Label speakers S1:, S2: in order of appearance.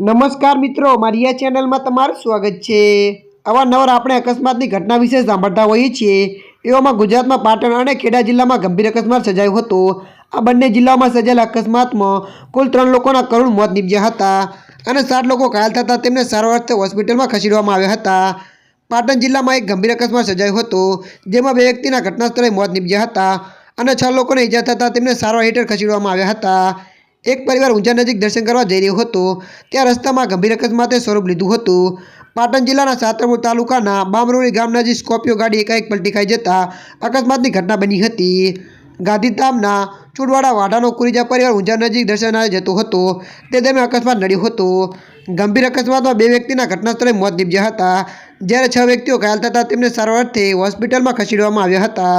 S1: નમસ્કાર મિત્રો, મારી આ ચેનલમાં તમારું સ્વાગત છે. અવારનવાર આપણે અકસ્માતની ઘટના વિશે સાંભળતા હોઈએ છીએ. એવામાં ગુજરાતમાં પાટણ અને ખેડા જિલ્લામાં ગંભીર અકસ્માત સર્જાયો હતો. આ બંને જિલ્લાઓમાં સર્જાયેલા અકસ્માતમાં કુલ ત્રણ લોકોના કરુણ મોત નીપજ્યા હતા અને સાત લોકો ઘાયલ થતાં તેમને સારવાર અર્થે હોસ્પિટલમાં ખસેડવામાં આવ્યા હતા. પાટણ જિલ્લામાં એક ગંભીર અકસ્માત સર્જાયો હતો, જેમાં બે વ્યક્તિના ઘટના સ્થળે મોત નીપજ્યા હતા અને છ લોકોને ઈજા થતાં તેમને સારવાર હેઠળ ખસેડવામાં આવ્યા હતા. એક પરિવાર ઊંઝા નજીક દર્શન કરવા જઈ રહ્યો હતો, ત્યાં રસ્તામાં ગંભીર અકસ્માતે સ્વરૂપ લીધું હતું. પાટણ જિલ્લાના સાતરપુર તાલુકાના બામરોલી ગામ નજીક સ્કોર્પિયો ગાડી એકાએક પલટી ખાઈ જતા અકસ્માતની ઘટના બની હતી. ગાંધીધામના ચૂડવાડા વાડાનો કુરીજા પરિવાર ઊંઝા નજીક દર્શનાલય જતો હતો. તે દરમિયાન અકસ્માત નડ્યો હતો. ગંભીર અકસ્માતમાં બે વ્યક્તિના ઘટના સ્થળે મોત નીપજ્યા હતા. જ્યારે છ વ્યક્તિઓ ઘાયલ થતાં તેમને સારવાર અર્થે હોસ્પિટલમાં ખસેડવામાં આવ્યા હતા.